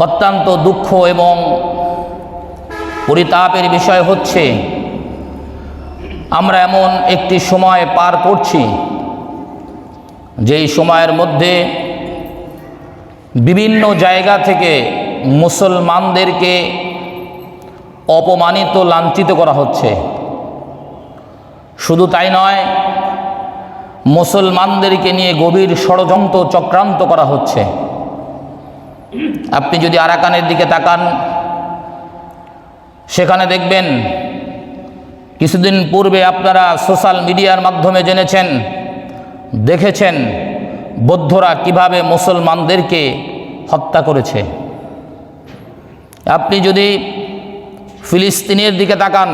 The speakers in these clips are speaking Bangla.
অত্যন্ত দুঃখ এবং পরিতাপের বিষয় হচ্ছে, আমরা এমন একটি সময় পার করছি, যেই সময়ের মধ্যে বিভিন্ন জায়গা থেকে মুসলমানদেরকে অপমানিত, লাঞ্ছিত করা হচ্ছে। শুধু তাই নয়, মুসলমানদেরকে নিয়ে গভীর ষড়যন্ত্র চক্রান্ত করা হচ্ছে। আপনি যদি আরাকানের দিকে তাকান, সেখানে দেখবেন কিছুদিন পূর্বে আপনারা সোশ্যাল মিডিয়ার মাধ্যমে জেনেছেন, দেখেছেন বৌদ্ধরা কীভাবে মুসলমানদেরকে হত্যা করেছে। আপনি যদি ফিলিস্তিনের দিকে তাকান,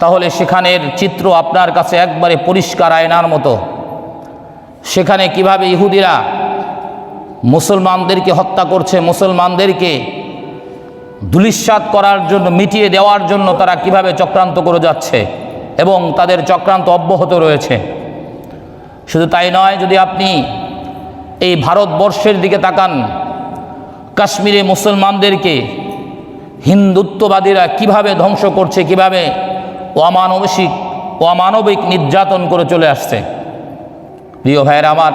তাহলে সেখানের চিত্র আপনার কাছে একবারে পরিষ্কার আয়নার মতো। সেখানে কীভাবে ইহুদিরা মুসলমানদেরকে হত্যা করছে, মুসলমানদেরকে ধুলিস্বাত করার জন্য, মিটিয়ে দেওয়ার জন্য তারা কীভাবে চক্রান্ত করে যাচ্ছে এবং তাদের চক্রান্ত অব্যাহত রয়েছে। শুধু তাই নয়, যদি আপনি এই ভারতবর্ষের দিকে তাকান, কাশ্মীরে মুসলমানদেরকে হিন্দুত্ববাদীরা কীভাবে ধ্বংস করছে, কীভাবে অমানবিক অমানবিক নির্যাতন করে চলে আসছে। প্রিয় ভাইয়ের আমার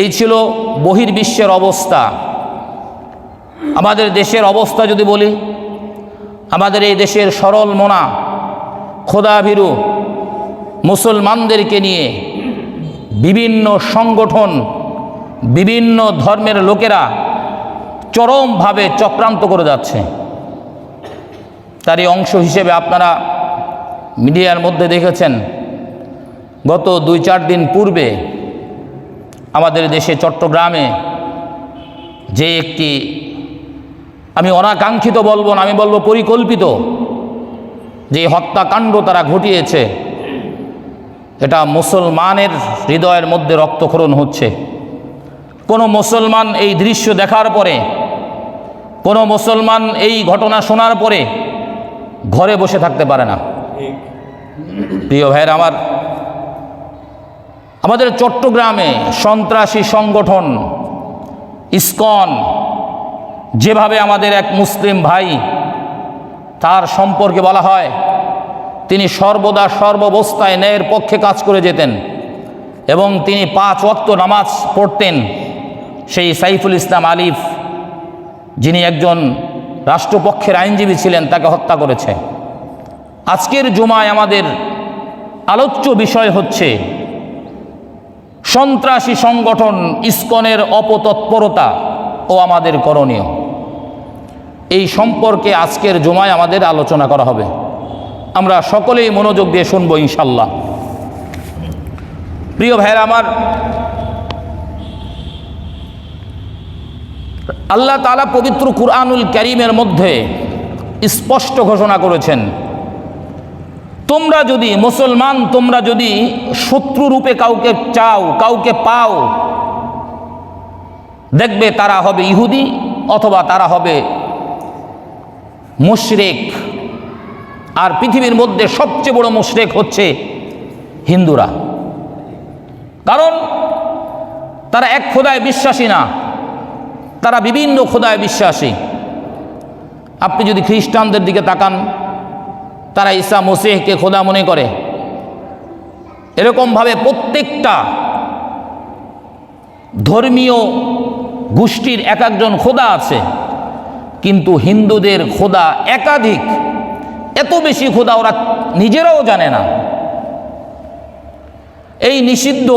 এই ছিল বহির্বিশ্বের অবস্থা। আমাদের দেশের অবস্থা যদি বলি, আমাদের এই দেশের সরল মোনা, খোদাভীরু মুসলমানদেরকে নিয়ে বিভিন্ন সংগঠন, বিভিন্ন ধর্মের লোকেরা চরমভাবে চক্রান্ত করে যাচ্ছে। তারই অংশ হিসেবে আপনারা মিডিয়ার মধ্যে দেখেছেন, গত দুই চার দিন পূর্বে আমাদের দেশে চট্টগ্রামে যে একটি আমি অনাকাঙ্ক্ষিত বলব না আমি বলব পরিকল্পিত যে হত্যাকাণ্ড তারা ঘটিয়েছে এটা মুসলমানের হৃদয়ের মধ্যে রক্তক্ষরণ হচ্ছে। কোনো মুসলমান এই দৃশ্য দেখার পরে কোনো মুসলমান এই ঘটনা শোনার পরে ঘরে বসে থাকতে পারে না। প্রিয় ভাইয়ের আমার আমাদের চট্টগ্রামে সন্ত্রাসী সংগঠন, ইস্কন, যেভাবে আমাদের এক মুসলিম ভাই তার সম্পর্কে বলা হয়, তিনি সর্বদা সর্বাবস্থায় ন্যায়ের পক্ষে কাজ করে যেতেন এবং তিনি পাঁচ ওয়াক্ত নামাজ পড়তেন সেই সাইফুল ইসলাম আলিফ, যিনি একজন রাষ্ট্রপক্ষের আইনজীবী ছিলেন, তাকে হত্যা করেছে। আজকের জুমায় আমাদের আলোচ্য বিষয় হচ্ছে সন্ত্রাসী সংগঠন ইস্কনের অপতৎপরতা ও আমাদের করণীয়। এই সম্পর্কে আজকের জমায় আমাদের আলোচনা করা হবে। আমরা সকলেই মনোযোগ দিয়ে শুনব ইনশাল্লাহ প্রিয় ভাইয়ের আমার, আল্লাহ তালা পবিত্র কুরআনুল করিমের মধ্যে স্পষ্ট ঘোষণা করেছেন তোমরা যদি মুসলমান, তোমরা যদি শত্রু রূপে কাউকে চাও, কাউকে পাও, দেখবে তারা হবে ইহুদি অথবা তারা হবে মুশরেক। আর পৃথিবীর মধ্যে সবচেয়ে বড় মুশরেক হচ্ছে হিন্দুরা। কারণ তারা এক খোদায় বিশ্বাসী না, তারা বিভিন্ন খোদায় বিশ্বাসী। আপনি যদি খ্রিস্টানদের দিকে তাকান তারা ঈসা মসিহকে খোদা মনে করে। এরকমভাবে প্রত্যেকটা ধর্মীয় গোষ্ঠীর এক একজন খোদা আছে, কিন্তু হিন্দুদের খোদা একাধিক। এত বেশি খোদা ওরা নিজেরাও জানে না। এই নিষিদ্ধ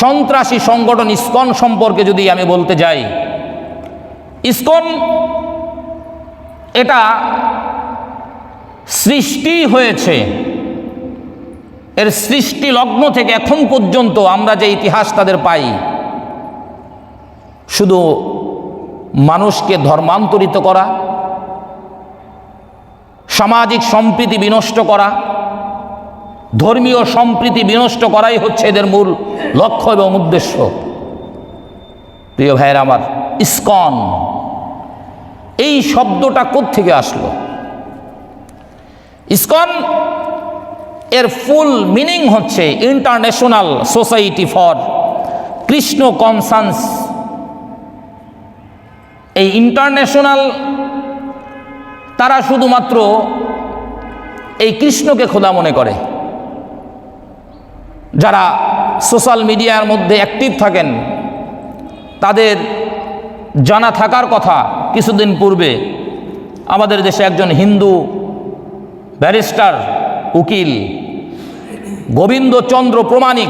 সন্ত্রাসী সংগঠন ইস্কন সম্পর্কে যদি আমি বলতে যাই, ইস্কন এটা সৃষ্টি হয়েছে। এর সৃষ্টি লগ্ন থেকে এখন পর্যন্ত আমরা যে ইতিহাস তাদের পাই, শুধু মানুষকে ধর্মান্তরিত করা, সামাজিক সম্প্রীতি বিনষ্ট করা, ধর্মীয় সম্প্রীতি বিনষ্ট করাই হচ্ছে এদের মূল লক্ষ্য এবং উদ্দেশ্য। প্রিয় ভাইয়ের আমার, ইস্কন, এই শব্দটা থেকে আসলো? ইসকন, এর ফুল মিনিং হচ্ছে international society for Krishna consciousness. এই ইন্টারন্যাশনাল, তারা শুধুমাত্র এই কৃষ্ণকে খোদা মনে করে। যারা সোশ্যাল মিডিয়ার মধ্যে অ্যাক্টিভ থাকেন, তাদের জানা থাকার কথা কিছুদিন পূর্বে আমাদের দেশে একজন হিন্দু ব্যারিস্টার, উকিল, গোবিন্দচন্দ্র প্রমাণিক,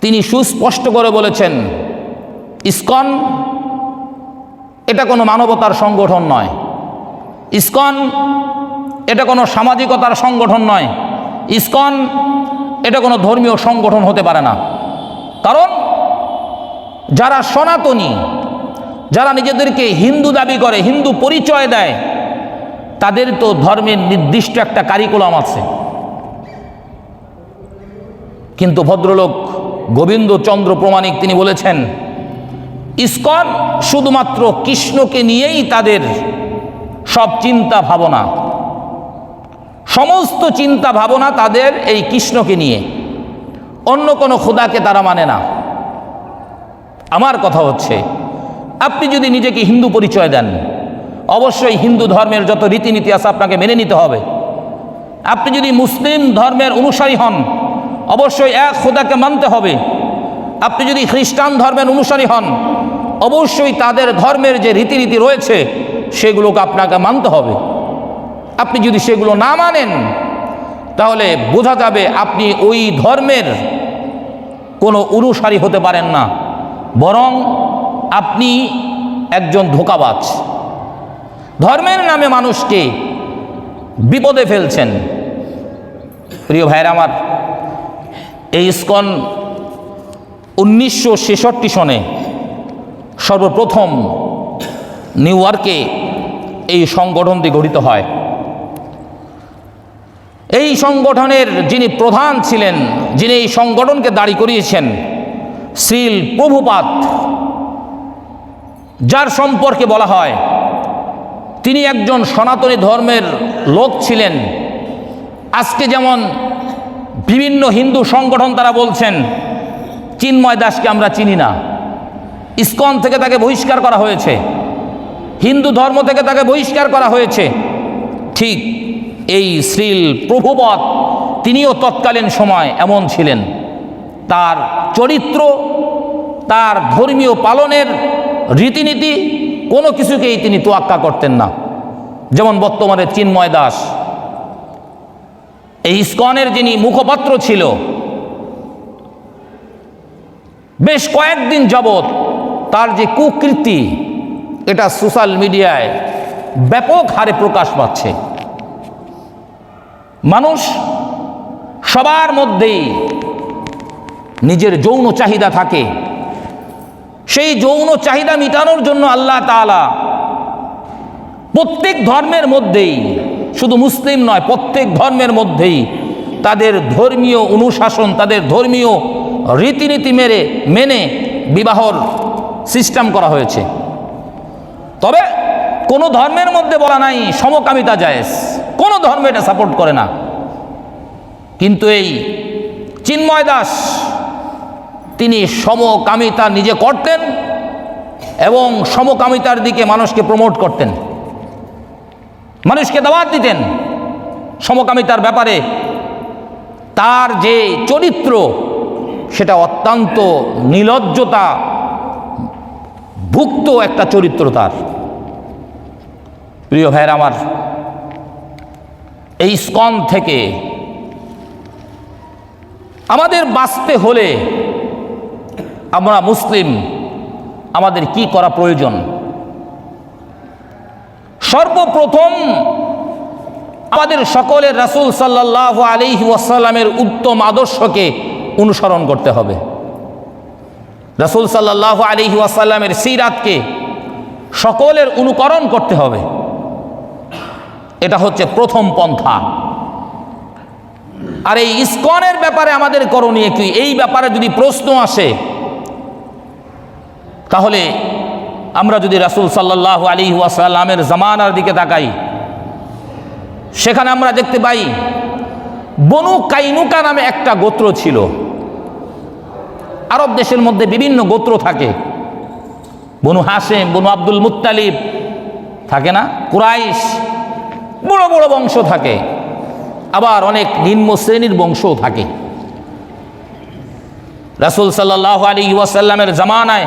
তিনি সুস্পষ্ট করে বলেছেন, ইস্কন, এটা কোনো মানবতার সংগঠন নয়। ইস্কন, এটা কোনো সামাজিকতার সংগঠন নয়। ইস্কন, এটা কোনো ধর্মীয় সংগঠন হতে পারে না। কারণ, যারা সনাতনী, যারা নিজেদেরকে হিন্দু দাবি করে, হিন্দু পরিচয় দেয় তাদের তো ধর্মের নির্দিষ্ট একটা কারিকুলাম আছে। কিন্তু ভদ্রলোক গোবিন্দচন্দ্র প্রমাণিক তিনি বলেছেন, ইস্কন শুধুমাত্র কৃষ্ণকে নিয়েই তাদের সব চিন্তা ভাবনা। সমস্ত চিন্তা ভাবনা তাদের এই কৃষ্ণকে নিয়ে। অন্য কোনো খোদাকে তারা মানে না। আমার কথা হচ্ছে, আপনি যদি নিজেকে হিন্দু পরিচয় দেন অবশ্যই হিন্দু ধর্মের যত রীতিনীতি আছে আপনাকে মেনে নিতে হবে। আপনি যদি মুসলিম ধর্মের অনুসারী হন, অবশ্যই এক খোদাকে মানতে হবে। আপনি যদি খ্রিস্টান ধর্মের অনুসারী হন, অবশ্যই তাদের ধর্মের যে রীতিনীতি রয়েছে, সেগুলোকে আপনাকে মানতে হবে। আপনি যদি সেগুলো না মানেন, তাহলে বোঝা যাবে আপনি ওই ধর্মের কোনো অনুসারী হতে পারেন না। বরং আপনি একজন ধোকাবাজ। ধর্মের নামে মানুষকে বিপদে ফেলছেন। প্রিয় ভাইয়ের আমার, এই ইস্কন উনিশশো ছেষট্টি সনে সর্বপ্রথম নিউ ইয়র্কে এই সংগঠনটি গঠিত হয়। এই সংগঠনের যিনি প্রধান ছিলেন, যিনি এই সংগঠনকে দাঁড়ি করিয়েছেন, শ্রীল প্রভুপাত, যার সম্পর্কে বলা হয় তিনি একজন সনাতনী ধর্মের লোক ছিলেন। আজকে যেমন বিভিন্ন হিন্দু সংগঠন তারা বলছেন, চিন্ময় দাসকে আমরা চিনি না। ইস্কন থেকে তাকে বহিষ্কার করা হয়েছে। হিন্দু ধর্ম থেকে তাকে বহিষ্কার করা হয়েছে। ঠিক এই শ্রীল প্রভুপদ তিনিও তৎকালীন সময় এমন ছিলেন। তার চরিত্র, তার ধর্মীয় পালনের রীতিনীতি কোনো কিছুকেই তিনি তোয়াক্কা করতেন না। যেমন বর্তমানে চিন্ময় দাস। এই ইস্কনের যিনি মুখপাত্র ছিল, বেশ কয়েকদিন যাবৎ তার যে কুকৃতি, এটা সোশ্যাল মিডিয়ায় ব্যাপক হারে প্রকাশ পাচ্ছে। মানুষ সবার মধ্যেই নিজের যৌন চাহিদা থাকে। সেই যৌন চাহিদা মিটানোর জন্য আল্লাহ তাআলা প্রত্যেক ধর্মের মধ্যেই, শুধু মুসলিম নয়, প্রত্যেক ধর্মের মধ্যেই তাদের ধর্মীয় অনুশাসন, তাদের ধর্মীয় রীতিনীতি মেরে, মেনে বিবাহর সিস্টেম করা হয়েছে। তবে কোনো ধর্মের মধ্যে বলা নাই, সমকামিতা জায়েজ। কোনো ধর্ম এটা সাপোর্ট করে না। কিন্তু এই চিন্ময় দাস তিনি সমকামিতা নিজে করতেন এবং সমকামিতার দিকে মানুষকে প্রমোট করতেন। মানুষকে দাওয়াত দিতেন সমকামিতার ব্যাপারে। তার যে চরিত্র, সেটা অত্যন্ত নিলজ্জতা ভুক্ত একটা চরিত্র তার। প্রিয় ভাইয়ের আমার, এই স্কন থেকে আমাদের বাঁচতে হলে আমরা মুসলিম, আমাদের কি করা প্রয়োজন? সর্বপ্রথম আমাদের সকলের রাসূল সাল্লাহ আলিহি ওয়াসাল্লামের উত্তম আদর্শকে অনুসরণ করতে হবে। রাসূল সাল্লাহ আলিহি ওয়াসাল্লামের সিরাতকে সকলের অনুকরণ করতে হবে। এটা হচ্ছে প্রথম পন্থা। আর এই ইস্কনের ব্যাপারে আমাদের করণীয় কি? এই ব্যাপারে যদি প্রশ্ন আসে তাহলে আমরা যদি রাসূল সাল্লাহ আলী ওয়াসাল্লামের জামানার দিকে তাকাই, সেখানে আমরা দেখতে পাই বনু কাইনুকা নামে একটা গোত্র ছিল। আরব দেশের মধ্যে বিভিন্ন গোত্র থাকে। Banu Hashim Banu Abdul Muttalib থাকে না? কুরাইশ, বড় বড় বংশ থাকে। আবার অনেক নিম্ন শ্রেণির বংশও থাকে। রাসুল সাল্লাহ আলী ওয়াসাল্লামের জামানায়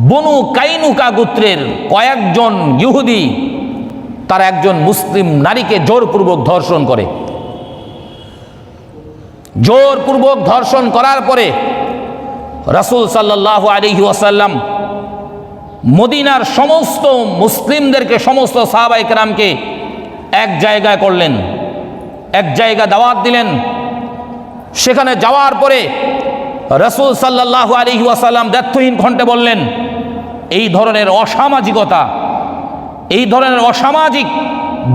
বনু কাইনুকা গোত্রের কয়েকজন ইহুদি, তারা একজন মুসলিম নারীকে জোরপূর্বক ধর্ষণ করে। জোরপূর্বক ধর্ষণ করার পরে রাসুল সাল্লাহ আলী ওয়াসাল্লাম মদিনার সমস্ত মুসলিমদেরকে, সমস্ত সাহাবাই কেরামকে এক জায়গায় করলেন, এক জায়গা দাওয়াত দিলেন। সেখানে যাওয়ার পরে রসুল সাল্লাহ আলী ওয়াসাল্লাম দায়িত্বহীন খণ্ডে বললেন এই ধরনের অসামাজিকতা, এই ধরনের অসামাজিক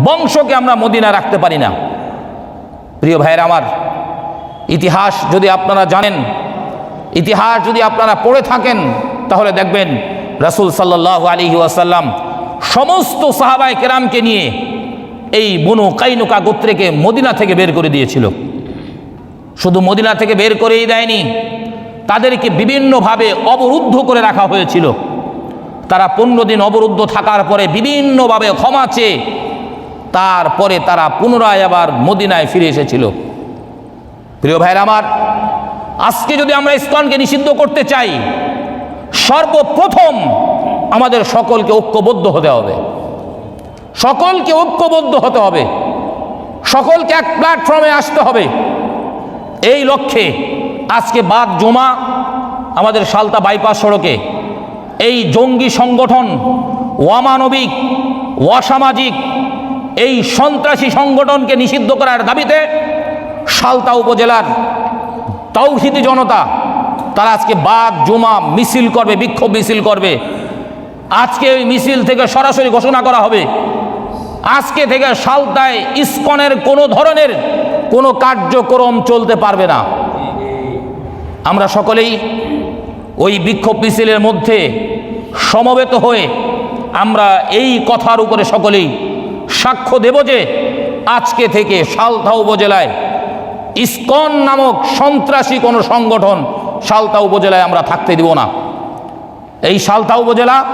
বংশকে আমরা মদিনা রাখতে পারি না। প্রিয় ভাইয়ের আমার, ইতিহাস যদি আপনারা জানেন, ইতিহাস যদি আপনারা পড়ে থাকেন, তাহলে দেখবেন রাসুল সাল্লাহ আলী ওয়াসাল্লাম সমস্ত সাহাবাই কেরামকে নিয়ে এই বনু কাইনুকা গোত্রেকে মদিনা থেকে বের করে দিয়েছিল। শুধু মদিনা থেকে বের করেই দেয়নি, তাদেরকে বিভিন্নভাবে অবরুদ্ধ করে রাখা হয়েছিল। তারা পনেরো দিন অবরুদ্ধ থাকার পরে বিভিন্নভাবে ক্ষমা চেয়ে তারপরে তারা পুনরায় আবার মদিনায় ফিরে এসেছিল। প্রিয় ভাইয়ের আমার, আজকে যদি আমরা ইস্কনকে নিষিদ্ধ করতে চাই, সর্বপ্রথম আমাদের সকলকে ঐক্যবদ্ধ হতে হবে। সকলকে ঐক্যবদ্ধ হতে হবে। সকলকে এক প্ল্যাটফর্মে আসতে হবে। এই লক্ষ্যে আজকে বাদ জমা আমাদের সালতা বাইপাস সড়কে এই জঙ্গি সংগঠন, অমানবিক, অসামাজিক, এই সন্ত্রাসী সংগঠনকে নিষিদ্ধ করার দাবিতে সালতা উপজেলার তাওহিদি জনতা, তারা আজকে বাদ জমা, মিছিল করবে, বিক্ষোভ মিছিল করবে। আজকে ওই মিছিল থেকে সরাসরি ঘোষণা করা হবে। আজকে থেকে সালতায় ইস্কনের কোনো ধরনের কোনো কার্যক্রম চলতে পারবে না। আমরা সকলেই ওই বিক্ষোভ মিছিলের মধ্যে সমবেত হয়ে আমরা এই কথার উপরে সকলেই সাক্ষ্য দেব যে আজকে থেকে সালথা উপজেলায় ইস্কন নামক সন্ত্রাসী কোনো সংগঠন সালতা উপজেলায় আমরা থাকতে দিব না। এই সালতা উপজেলা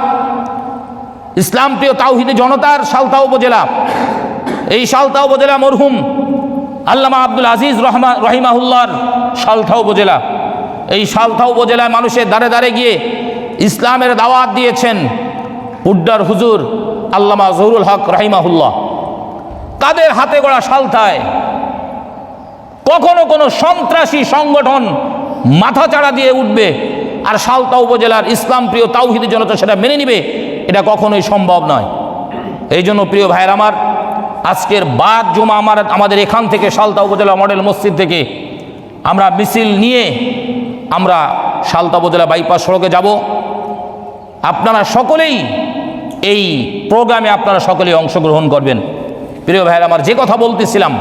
ইসলাম প্রিয় জনতার সালতা উপজেলা। এই সালতা উপজেলা মরহুম আল্লামা আব্দুল আজিজ রহমা রহিমাহুল্লার সালথা উপজেলা। এই সালথা উপজেলায় মানুষের দাঁড়ে দাঁড়ে গিয়ে ইসলামের দাওয়াত দিয়েছেন উড্ডার হুজুর আল্লামা জহুরুল হক রাহিমাহুল্লাহ। তাদের হাতে গড়া সালথায় কখনো কোনো সন্ত্রাসী সংগঠন মাথা চাড়া দিয়ে উঠবে আর সালতা উপজেলার ইসলাম প্রিয় তাওহিদি জনতা সেটা মেনে নিবে, এটা কখনোই সম্ভব নয়। এই জন্য প্রিয় ভাইয়ের আমার, আজকের বাদ জমা আমার, আমাদের এখান থেকে সালতা উপজেলা মডেল মসজিদ থেকে আমরা মিছিল নিয়ে আমরা সালতা উপজেলা বাইপাস সড়কে যাব। আপনারা সকলেই এই প্রোগ্রামে আপনারা সকলেই অংশগ্রহণ করবেন। প্রিয় ভাইয়ের, আমার যে কথা বলতেছিলাম,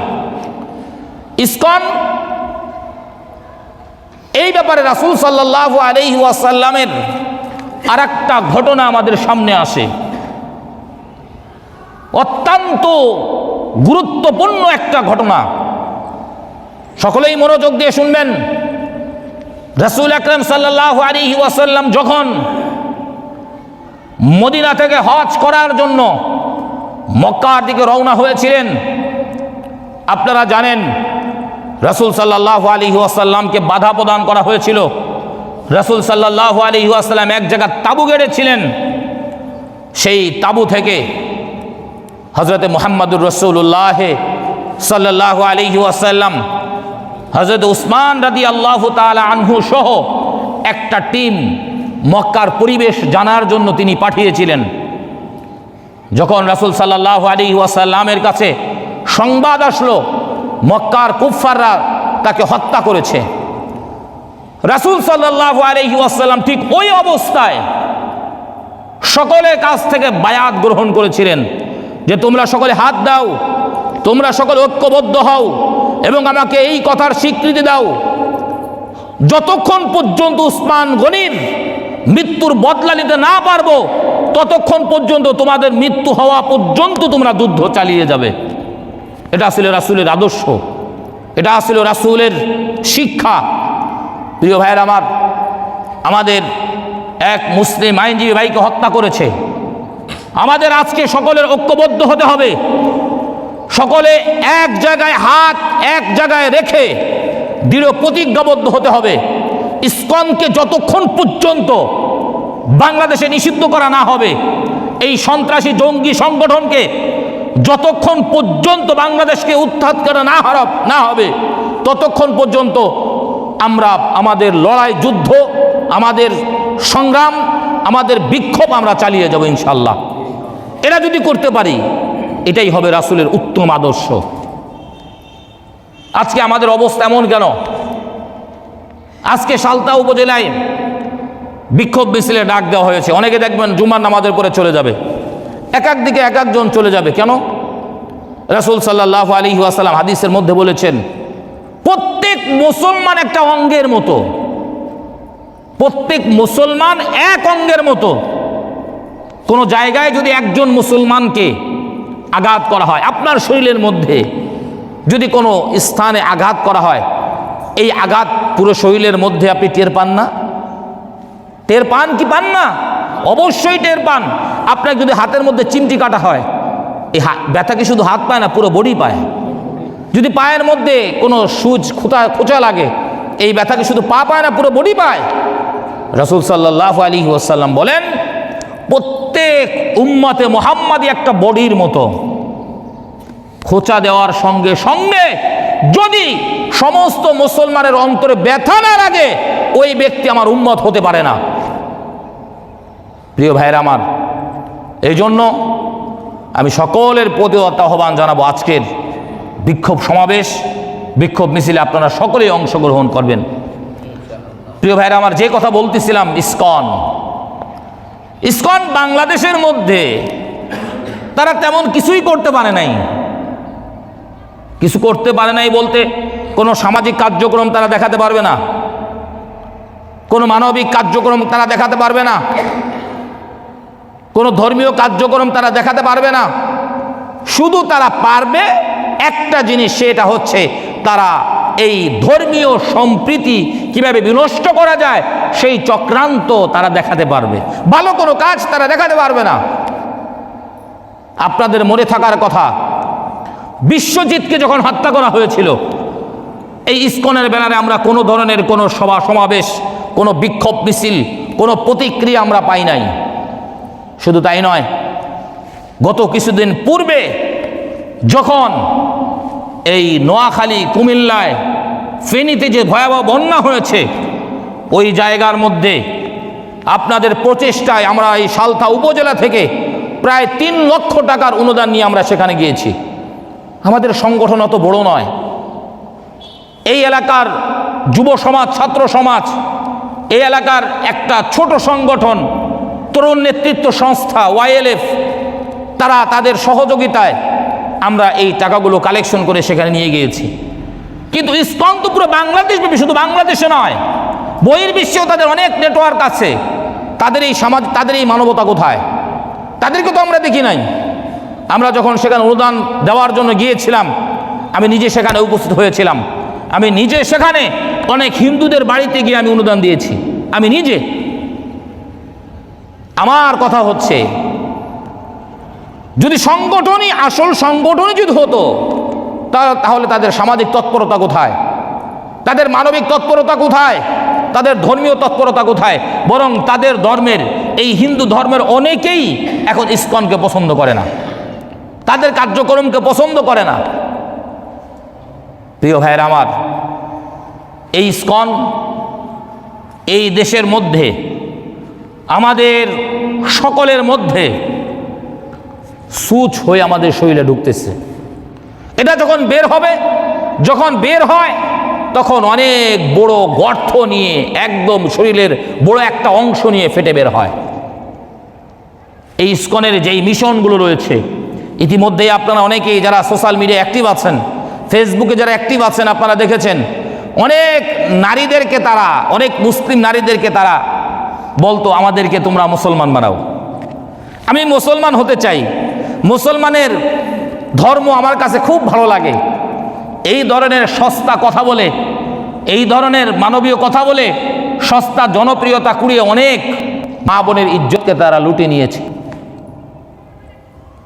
ইসকন, এই ব্যাপারে রাসুল সাল্লাহ আলহি ওয়াসাল্লামের আর একটা ঘটনা আমাদের সামনে আসে। অত্যন্ত গুরুত্বপূর্ণ একটা ঘটনা। সকলেই মনোযোগ দিয়ে শুনবেন। রসুল আকরম সাল্লাহ আলহি ওয়াসাল্লাম যখন মদিনা থেকে হজ করার জন্য মক্কার দিকে রওনা হয়েছিলেন। আপনারা জানেন, রসুল সাল্লাহ আলী ওয়াসাল্লামকে বাধা প্রদান করা হয়েছিল। রসুল সাল্লাহ আলী ওয়াসাল্লাম এক জায়গায় তাবু গেড়েছিলেন। সেই তাবু থেকে হজরত মোহাম্মদুর রসুল্লাহ সাল্লাহ আলী ওয়াসাল্লাম হজরত উসমান রাদি আল্লাহ তালা আনহু সহ একটা টিম মক্কার পরিবেশ জানার জন্য তিনি পাঠিয়েছিলেন। যখন রাসুল সাল্লাহ আলী ওয়াসাল্লামের কাছে সংবাদ আসলো, মক্কার কুফাররা তাকে হত্যা করেছে। রাসুল সাল্লাহ আলহি ওয়াসাল্লাম ঠিক ওই অবস্থায় সকলের কাছ থেকে বায়াত গ্রহণ করেছিলেন যে, তোমরা সকলে হাত দাও, তোমরা সকলে ঐক্যবদ্ধ হও এবং আমাকে এই কথার স্বীকৃতি দাও। যতক্ষণ পর্যন্ত উসমান গনির মৃত্যুর বদলা নিতে না পারব, ততক্ষণ পর্যন্ত তোমাদের মৃত্যু হওয়া পর্যন্ত তোমরা যুদ্ধ চালিয়ে যাবে। এটা আসলে রাসুলের আদর্শ। এটা আসলে রাসুলের শিক্ষা। প্রিয় ভাইয়ের আমার, আমাদের এক মুসলিম আইনজীবী ভাইকে হত্যা করেছে। আমাদের আজকে সকলের ঐক্যবদ্ধ হতে হবে। সকলে এক জায়গায় হাত, এক জায়গায় রেখে দৃঢ় প্রতিজ্ঞাবদ্ধ হতে হবে। ইসকনকে যতক্ষণ পর্যন্ত বাংলাদেশে নিষিদ্ধ করা না হবে, এই সন্ত্রাসী জঙ্গি সংগঠনকে যতক্ষণ পর্যন্ত বাংলাদেশকে উৎখাত করা না হারব না হবে, ততক্ষণ পর্যন্ত আমরা আমাদের লড়াই যুদ্ধ, আমাদের সংগ্রাম, আমাদের বিক্ষোভ আমরা চালিয়ে যাব ইনশাল্লাহ এরা যদি করতে পারি, এটাই হবে রাসুলের উত্তম আদর্শ। আজকে আমাদের অবস্থা এমন কেন? আজকে সালতা উপজেলায় বিক্ষোভ মিছিলে ডাক দেওয়া হয়েছে। অনেকে দেখবেন জুমার নামাজের পরে চলে যাবে। এক এক দিকে এক একজন চলে যাবে। কেন? রাসুল সাল্লাহ আলী ওয়াসালাম হাদিসের মধ্যে বলেছেন, প্রত্যেক মুসলমান একটা অঙ্গের মতো। প্রত্যেক মুসলমান এক অঙ্গের মতো। কোনো জায়গায় যদি একজন মুসলমানকে আঘাত করা হয়, আপনার শরীরের মধ্যে যদি কোনো স্থানে আঘাত করা হয় এই আঘাত পুরো শরীরের মধ্যে আপনি টের পান না। টের পান কি পান না? অবশ্যই টের পান। আপনার যদি হাতের মধ্যে চিমটি কাটা হয়, এই ব্যথা কি শুধু হাত পায় না, পুরো বডি পায়? যদি পায়ের মধ্যে কোনো সুচ খুঁতা খোঁচা লাগে, এই ব্যথা কি শুধু পা পায় না, পুরো বডি পায়? রসুল সাল্লাহ আলী ওসাল্লাম বলেন, প্রত্যেক উম্মতে মোহাম্মদী একটা বডির মতো। খোঁচা দেওয়ার সঙ্গে সঙ্গে যদি সমস্ত মুসলমানের অন্তরে ব্যথা না লাগে, ওই ব্যক্তি আমার উন্মত হতে পারে না। প্রিয় ভাইয়ের আমার এই জন্য আমি সকলের প্রতি আহ্বান জানাব আজকের বিক্ষোভ সমাবেশ। বিক্ষোভ মিছিলে আপনারা সকলেই অংশগ্রহণ করবেন। প্রিয় ভাইরা আমার, যে কথা বলতেছিলাম, ইস্কন। ইস্কন বাংলাদেশের মধ্যে তারা তেমন কিছুই করতে পারে নাই। কিছু করতে পারে নাই বলতে কোনো সামাজিক কার্যক্রম তারা দেখাতে পারবে না। কোনো মানবিক কার্যক্রম তারা দেখাতে পারবে না। কোনো ধর্মীয় কার্যক্রম তারা দেখাতে পারবে না। শুধু তারা পারবে একটা জিনিস, সেটা হচ্ছে তারা এই ধর্মীয় সম্প্রীতি কীভাবে বিনষ্ট করা যায়, সেই চক্রান্ত তারা দেখাতে পারবে। ভালো কোনো কাজ তারা দেখাতে পারবে না। আপনাদের মনে থাকার কথা বিশ্বজিৎকে যখন হত্যা করা হয়েছিল, এই ইস্কনের ব্যানারে আমরা কোনো ধরনের কোনো সভা সমাবেশ, কোনো বিক্ষোভ মিছিল, কোনো প্রতিক্রিয়া আমরা পাই নাই। শুধু তাই নয়, গত কিছুদিন পূর্বে যখন এই নোয়াখালী, কুমিল্লায় ফেনীতে যে ভয়াবহ বন্যা হয়েছে, ওই জায়গার মধ্যে আপনাদের প্রচেষ্টায় আমরা এই সালথা উপজেলা থেকে প্রায় তিন লক্ষ টাকার অনুদান নিয়ে আমরা সেখানে গিয়েছি। আমাদের সংগঠন অত বড় নয়। এই এলাকার যুব সমাজ, ছাত্র সমাজ, এই এলাকার একটা ছোট সংগঠন, তরুণ নেতৃত্ব সংস্থা, ওয়াইএলএফ, তারা তাদের সহযোগিতায় আমরা এই টাকাগুলো কালেকশন করে সেখানে নিয়ে গিয়েছি। কিন্তু ইসকন তো পুরো বাংলাদেশ শুধু বাংলাদেশে নয়, বহির্বিশ্বেও তাদের অনেক নেটওয়ার্ক আছে। তাদের এই সমাজ, তাদের এই মানবতা কোথায়? তাদেরকে তো আমরা দেখি নাই। আমরা যখন সেখানে অনুদান দেওয়ার জন্য গিয়েছিলাম, আমি নিজে সেখানে উপস্থিত হয়েছিলাম। আমি নিজে সেখানে অনেক হিন্দুদের বাড়িতে গিয়ে আমি অনুদান দিয়েছি। আমি নিজে। আমার কথা হচ্ছে, যদি সংগঠনই আসল সংগঠনই যদি হতো তাহলে তাদের সামাজিক তৎপরতা কোথায়? তাদের মানবিক তৎপরতা কোথায়? তাদের ধর্মীয় তৎপরতা কোথায়? বরং তাদের ধর্মের, এই হিন্দু ধর্মের অনেকেই এখন ইস্কনকে পছন্দ করে না। তাদের কার্যক্রমকে পছন্দ করে না। প্রিয় ভাইয়ের আমার, এই স্কন এই দেশের মধ্যে, আমাদের সকলের মধ্যে সুচ হয়ে আমাদের শরীরে ঢুকতেছে। এটা যখন বের হবে, যখন বের হয়, তখন অনেক বড় গর্ত নিয়ে, একদম শরীরের বড় একটা অংশ নিয়ে ফেটে বের হয়। এই ইস্কনের যেই মিশনগুলো রয়েছে ইতিমধ্যেই আপনারা অনেকেই যারা সোশ্যাল মিডিয়া অ্যাক্টিভ আছেন, ফেসবুকে যারা অ্যাক্টিভ আছেন আপনারা দেখেছেন, অনেক নারীদেরকে তারা, অনেক মুসলিম নারীদেরকে তারা বলতো, আমাদেরকে তোমরা মুসলমান বানাও। আমি মুসলমান হতে চাই। মুসলমানের ধর্ম আমার কাছে খুব ভালো লাগে। এই ধরনের সস্তা কথা বলে, এই ধরনের মানবীয় কথা বলে সস্তা জনপ্রিয়তা কুড়িয়ে অনেক মা বোনের ইজ্জতকে তারা লুটে নিয়েছে।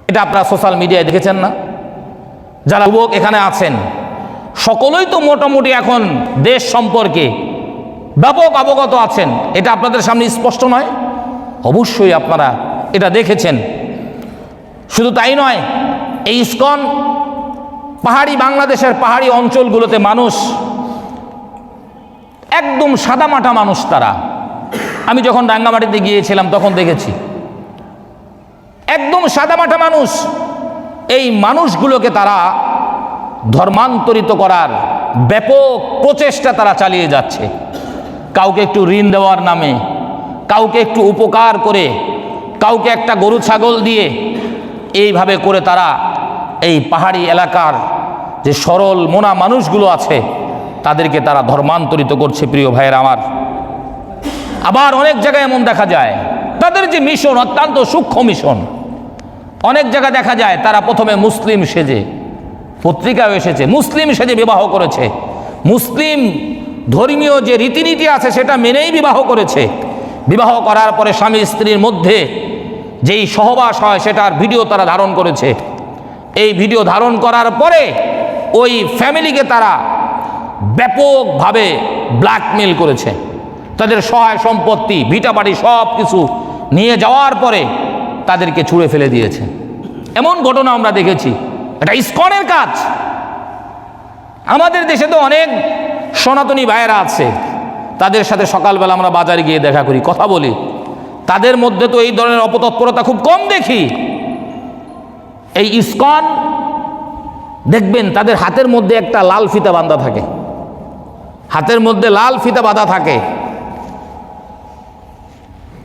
এটা আপনারা সোশ্যাল মিডিয়ায় দেখেছেন না? যারা যুবক এখানে আছেন, সকলেই তো মোটামুটি এখন দেশ সম্পর্কে ব্যাপক অবগত আছেন। এটা আপনাদের সামনে স্পষ্ট নয়, অবশ্যই আপনারা এটা দেখেছেন। শুধু তাই নয়, এই ইস্কন পাহাড়ি বাংলাদেশের পাহাড়ি অঞ্চলগুলোতে মানুষ একদম সাদামাটা মানুষ তারা। আমি যখন রাঙ্গামাটিতে গিয়েছিলাম, তখন দেখেছি। একদম সাদামাটা মানুষ। এই মানুষগুলোকে তারা ধর্মান্তরিত করার ব্যাপক প্রচেষ্টা তারা চালিয়ে যাচ্ছে। কাউকে একটু ঋণ দেওয়ার নামে, কাউকে একটু উপকার করে, কাউকে একটা গরু, ছাগল দিয়ে এইভাবে করে তারা এই পাহাড়ি এলাকার যে সরল মোনা মানুষগুলো আছে, তাদেরকে তারা ধর্মান্তরিত করছে প্রিয় ভাইয়ের আমার। আবার অনেক জায়গায় এমন দেখা যায়, তাদের যে মিশন অত্যন্ত সূক্ষ্ম মিশন অনেক জায়গায় দেখা যায় তারা প্রথমে মুসলিম সেজে পত্রিকায় এসেছে, মুসলিম সেজে বিবাহ করেছে। মুসলিম ধর্মীয় যে রীতিনীতি আছে সেটা মেনেই বিবাহ করেছে। বিবাহ করার পরে স্বামী স্ত্রীর মধ্যে যেই সহবাস হয় সেটার ভিডিও তারা ধারণ করেছে। এই ভিডিও ধারণ করার পরে ওই ফ্যামিলিকে তারা ব্যাপকভাবে ব্ল্যাকমেল করেছে। তাদের সহায় সম্পত্তি ভিটা বাড়ি সব কিছু নিয়ে যাওয়ার পরে তাদেরকে ছুঁড়ে ফেলে দিয়েছে। এমন ঘটনা আমরা দেখেছি। এটা ইস্কনের কাজ। আমাদের দেশে তো অনেক সনাতনী ভাইয়েরা আছে। তাদের সাথে সকালবেলা আমরা বাজারে গিয়ে দেখা করি, কথা বলি। তাদের মধ্যে তো এই ধরনের অপতৎপরতা খুব কম দেখি। এই ইস্কন, দেখবেন তাদের হাতের মধ্যে একটা লাল ফিতা বাঁধা থাকে। হাতের মধ্যে লাল ফিতা বাঁধা থাকে।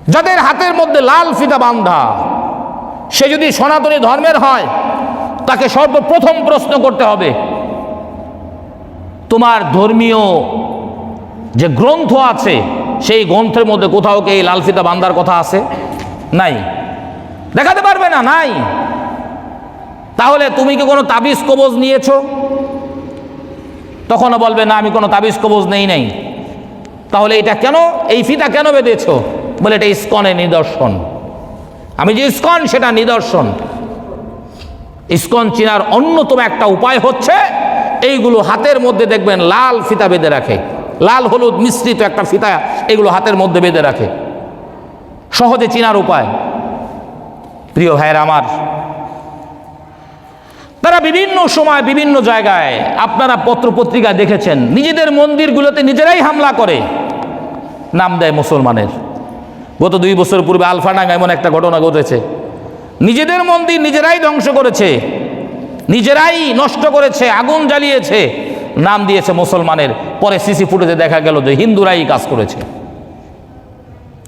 যাদের হাতের মধ্যে লাল ফিতা বান্ধা সে যদি সনাতনী ধর্মের হয়, তাকে সর্বপ্রথম প্রশ্ন করতে হবে, তোমার ধর্মীয় যে গ্রন্থ আছে, সেই গ্রন্থের মধ্যে কোথাও কি এই লাল ফিতা বান্দার কথা আছে? নাই। দেখাতে পারবে না? নাই। তাহলে তুমি কি কোনো তাবিজ কবজ নিয়েছো? তখনও বলবে, না, আমি কোনো তাবিজ কবজ নেই নাই। তাহলে এটা কেন, এই ফিতা কেন বেঁধেছ? বলে এটা ইস্কনের নিদর্শন। আমি যে ইস্কন, সেটা নিদর্শন। ইস্কন চিনার অন্যতম একটা উপায় হচ্ছে, এইগুলো হাতের মধ্যে দেখবেন লাল ফিতা বেঁধে রাখে। লাল হলুদ মিশ্রিত একটা ফিতা এগুলো হাতের মধ্যে বেঁধে রাখে। সহজে চিনার উপায়। প্রিয় ভাইয়ের আমার, তারা বিভিন্ন সময় বিভিন্ন জায়গায় আপনারা পত্র পত্রিকা দেখেছেন। নিজেদের মন্দিরগুলোতে নিজেরাই হামলা করে। নাম দেয় মুসলমানের। গত দুই বছর পূর্বে আলফাডাঙ্গা এমন একটা ঘটনা ঘটেছে। নিজেদের মন্দির নিজেরাই ধ্বংস করেছে। নিজেরাই নষ্ট করেছে, আগুন জ্বালিয়েছে। নাম দিয়েছে মুসলমানের। পরে সিসি ফুটেজে দেখা গেল যে হিন্দুরাই কাজ করেছে।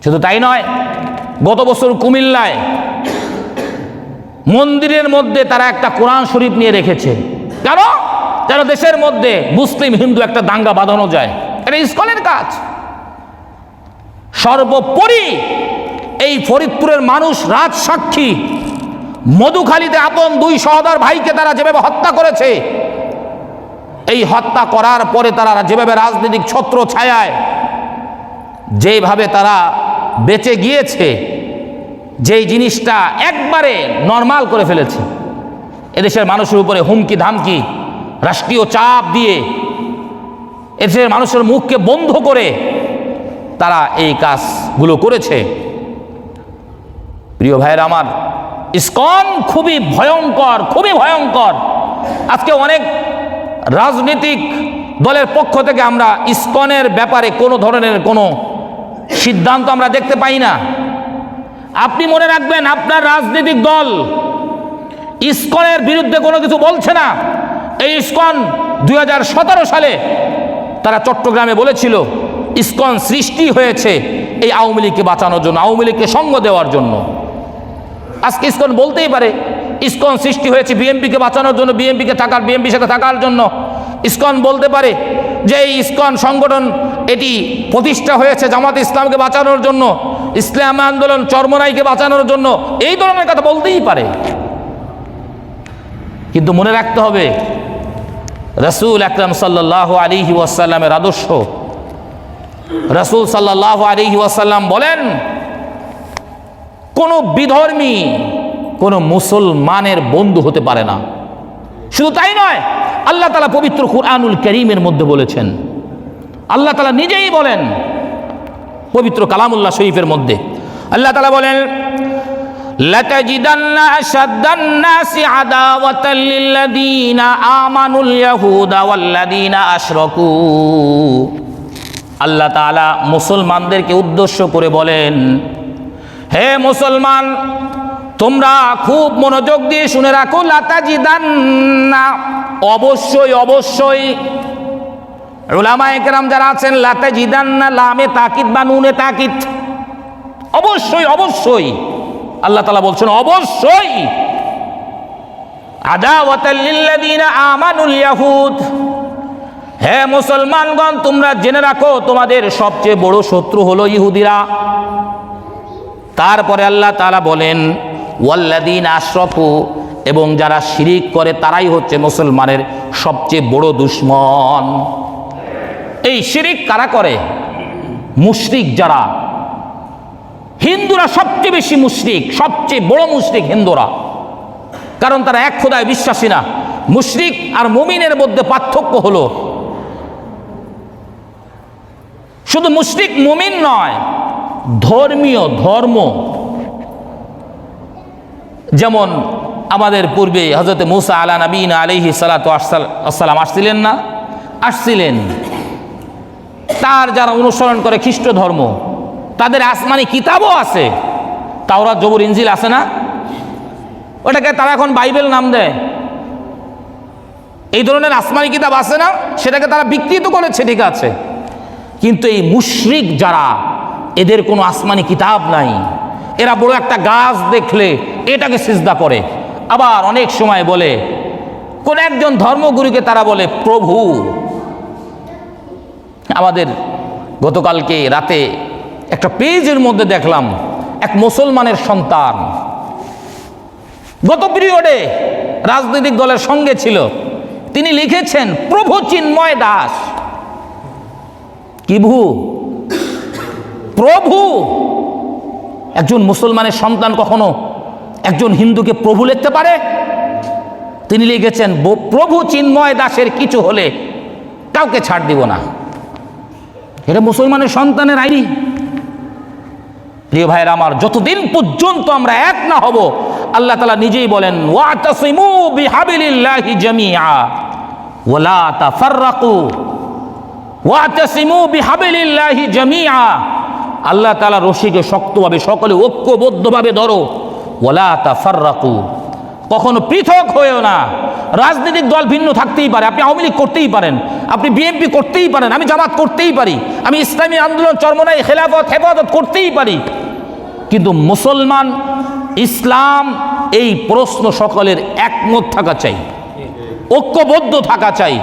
শুধু তাই নয়, গত বছর কুমিল্লায় মন্দিরের মধ্যে তারা একটা কোরআন শরীফ নিয়ে রেখেছে। কেন? যেন দেশের মধ্যে মুসলিম, হিন্দু একটা দাঙ্গা বাঁধানো যায়। এটা ইস্কনের কাজ। সর্বোপরি এই ফরিদপুরের মানুষ রাজ সাক্ষী মধুখালীতে আপন দুই সহদার ভাইকে তারা যেভাবে হত্যা করেছে, এই হত্যা করার পরে তারা যেভাবে রাজনৈতিক ছত্র ছায়ায় যেভাবে তারা বেঁচে গিয়েছে, যেই জিনিসটা একবারে নর্মাল করে ফেলেছে, এদেশের মানুষের উপরে হুমকি ধামকি, রাষ্ট্রীয় চাপ দিয়ে এদেশের মানুষের মুখকে বন্ধ করে তারা এই কাজগুলো করেছে। প্রিয় ভাইয়ের আমার, ইস্কন খুবই ভয়ঙ্কর খুবই ভয়ঙ্কর। আজকে অনেক রাজনৈতিক দলের পক্ষ থেকে আমরা ইস্কনের ব্যাপারে কোনো ধরনের কোনো সিদ্ধান্ত আমরা দেখতে পাই না। আপনি মনে রাখবেন, আপনার রাজনৈতিক দল ইস্কনের বিরুদ্ধে কোনো কিছু বলছে না। এই ইস্কন দু হাজার সতেরো সালে তারা চট্টগ্রামে বলেছিল ইস্কন সৃষ্টি হয়েছে এই আওয়ামী লীগকে বাঁচানোর জন্য, আওয়ামী লীগকে সঙ্গ দেওয়ার জন্য। আজকে ইস্কন বলতেই পারে, ইস্কন সৃষ্টি হয়েছে বিএমপিকে বাঁচানোর জন্য বিএমপিকে থাকার বিএমপির সাথে থাকার জন্য। ইস্কন বলতে পারে যে এই ইস্কন সংগঠন, এটি প্রতিষ্ঠা হয়েছে জামাত ইসলামকে বাঁচানোর জন্য, ইসলাম আন্দোলন চর্মরাইকে বাঁচানোর জন্য, এই ধরনের কথা বলতেই পারে। কিন্তু মনে রাখতে হবে, রসুল আকরম সাল্লাহ আলিহি ওয়াসাল্লামের আদর্শ রসুল সাল্লাহ আলিহি ওয়াসাল্লাম বলেন কোনো বিধর্মী কোনো মুসলমানের বন্ধু হতে পারে না শুধু তাই নয় আল্লাহ তালা পবিত্র কুরআনুল করিমের মধ্যে বলেছেন আল্লাহ তালা নিজেই বলেন পবিত্র কালামুল্লাহ শরীফের মধ্যে আল্লাহ তালা বলেন لتجدن أشد الناس عداوة للذين آمنوا اليهود والذين أشركوا আল্লাহ তাআলা মুসলমানদেরকে উদ্দেশ্য করে বলেন, হে মুসলমান, তোমরা খুব মনোযোগ দিয়ে শুনে রাখো, লাতাজিদান্না। অবশ্যই অবশ্যই। উলামা একরাম যারা আছেন, লাতাজিদান্না লামে তাকিদ বা নুনে তাকিদ। অবশ্যই অবশ্যই। আল্লাহ তালা বলছেন, অবশ্যই। আদাওয়াতাল্লিল্লাযীনা আমানুল ইয়াহুদ। হে মুসলমানগণ, তোমরা জেনে রাখো, তোমাদের সবচেয়ে বড় শত্রু হলো ইহুদিরা। তারপরে আল্লাহ তাআলা বলেন ওয়াল্লাদিন আশরফু এবং যারা শিরিক করে, তারাই হচ্ছে মুসলমানের সবচেয়ে বড় দুশ্মন। এই শিরিক কারা করে? মুশরিক যারা। হিন্দুরা সবচেয়ে বেশি মুশরিক, সবচেয়ে বড় মুশরিক হিন্দুরা। কারণ তারা এক খোদায় বিশ্বাসী না। মুশরিক আর মুমিনের মধ্যে পার্থক্য হলো শুধু মুশরিক মুমিন নয়, ধর্মীয় ধর্ম। যেমন আমাদের পূর্বে হজরত মুসা আলা নবীন আলিহি সালাত আসসালাম আসছিলেন না? আসছিলেন। তার যারা অনুসরণ করে খ্রিস্ট ধর্ম, তাদের আসমানি কিতাবও আছে। তাওরা জবর ইঞ্জিল আছে না? ওটাকে তারা এখন বাইবেল নাম দেয়। এই ধরনের আসমানি কিতাব আছে না? সেটাকে তারা বিকৃত করেছে, ঠিক আছে। কিন্তু এই মুশরিক যারা, এদের কোনো আসমানি কিতাব নাই। এরা বড় একটা গাছ দেখলে এটাকে সিজদা করে। আবার অনেক সময় বলে, কোন একজন ধর্মগুরুকে তারা বলে, প্রভু। আমাদের গতকালকে রাতে একটা পেজের মধ্যে দেখলাম, এক মুসলমানের সন্তান। গত পিরিয়ডে রাজনৈতিক দলের সঙ্গে ছিল। তিনি লিখেছেন, প্রভু চিন্ময় দাস। কি ভু প্রভু! একজন মুসলমানের সন্তান কখনো একজন হিন্দুকে প্রভু লিখতে পারে? তিনি লিখেছেন, "ব- প্রভু চিন্ময় দাসের কিছু হলে কাউকে ছাড় দিব না। এটা মুসলমানের সন্তানের আইনি। প্রিয় ভাইয়ের আমার, যতদিন পর্যন্ত আমরা এক না হব, আল্লাহ তালা নিজেই বলেন ওয়াতাসিমু বিহাবিলিল্লাহি জামিআ ওয়ালা তাফাররাকু। ওয়াতাসিমু বিহাবিলিল্লাহি জামিআ। আল্লাহ তাআলা রশিকে শক্তভাবে, সকলে ঐক্যবদ্ধভাবে ধরো। ওয়ালা তাফাররাকু। কখনো পৃথক হয়েও না। রাজনৈতিক দল ভিন্ন থাকতেই পারে। আপনি আওয়ামী লীগ করতেই পারেন। আপনি বিএনপি করতেই পারেন। আমি জামাত করতেই পারি। আমি ইসলামী আন্দোলন, চরমনাই খেলাফত, হেফাজত করতেই পারি। কিন্তু মুসলমান, ইসলাম এই প্রশ্ন সকলের একমত থাকা চাই। ঐক্যবদ্ধ থাকা চাই।